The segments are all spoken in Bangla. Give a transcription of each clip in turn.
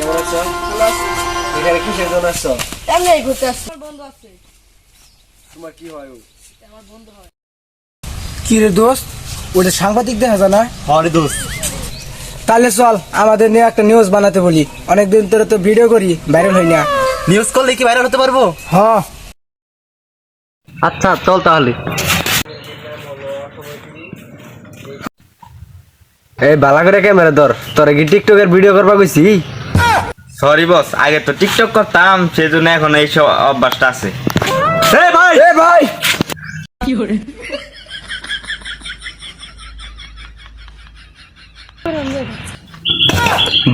কেমন আছো? এখানে কিসের জন্য আসছো? এমনি ঘুরতে আসছি। আমার বন্ধু আছে। তোমার কি হয় ও? আমার বন্ধু হয়। কি রে দোস্ত? ওটা সাংবাদিক দেখা যায় না? হরে দোস্ত। তাহলে চল আমাদের নিয়ে একটা নিউজ বানাতে বলি। অনেকদিন ধরে তো ভিডিও করি ভাইরাল হই না। নিউজ করলে কি ভাইরাল হতে পারব? হ। আচ্ছা চল তাহলে। এই বালা করে ক্যামেরা ধর তোরা কি টিকটকের ভিডিও করবা কইছি? সরি বস আগে তো টিকটক করতাম সেই জন্য এখন এইসব অভ্যাসটা আছে। এই ভাই! এ ভাই!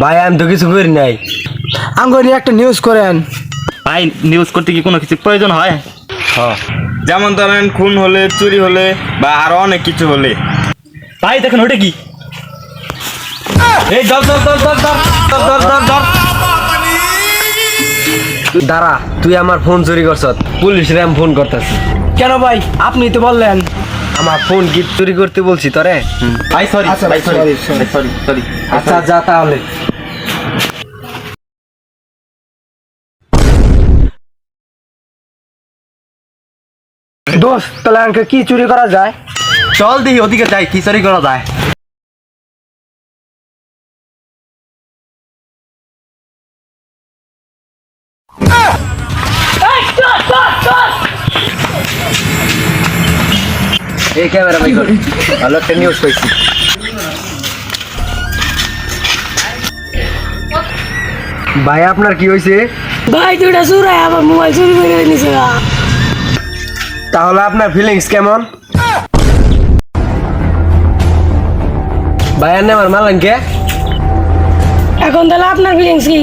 ভাই আমি তো কিছু করি নাই। নিয়ে একটা নিউজ করেন। ভাই নিউজ করতে কি কোনো কিছু প্রয়োজন হয়? হ্যাঁ। যেমন ধরেন খুন হলে চুরি হলে বা আরও অনেক কিছু হলে। ভাই দেখেন ওটা কি? এই ধর ধর ধর ধর ধর ধর ধর ধর ধর। দাঁড়া তুই আমার ফোন চুরি করছ পুলিশরে আমি ফোন করতেছি। কেন ভাই? আপনি তো বললেন। আমার ফোন কি চুরি করতে বলছি তোরে? ভাই সরি আচ্ছা, ভাই সরি. সরি সরি আচ্ছা যা তাহলে। দোস্ত তাহলে কি চুরি করা যায়? চল দেখি ওদিকে যাই কি চুরি করা যায়। এই ক্যামেরা ভাই কর ভালো একটা নিউজ পাইছি ভাই আপনার কি হয়েছে ভাই দুটা চুরাই আমার মোবাইল চুরি করে নিছে তাহলে আপনার ফিলিংস কেমন ভাই আর আমার মালান কে এখন তাহলে আপনার ফিলিংস কি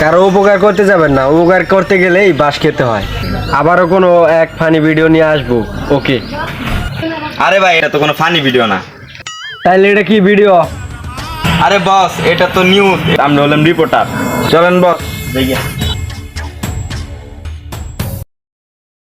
কারও উপকার করতে যাবেন না উপকার করতে গেলেই বাস খেতে হয়। আবারও কোনো এক ফানি ভিডিও নিয়ে আসব ওকে? আরে ভাই এটা তো কোনো ফানি ভিডিও না। তাহলে এটা কি ভিডিও আরে বস এটা তো নিউজ আমরা হলাম রিপোর্টার চলেন বস দেখি।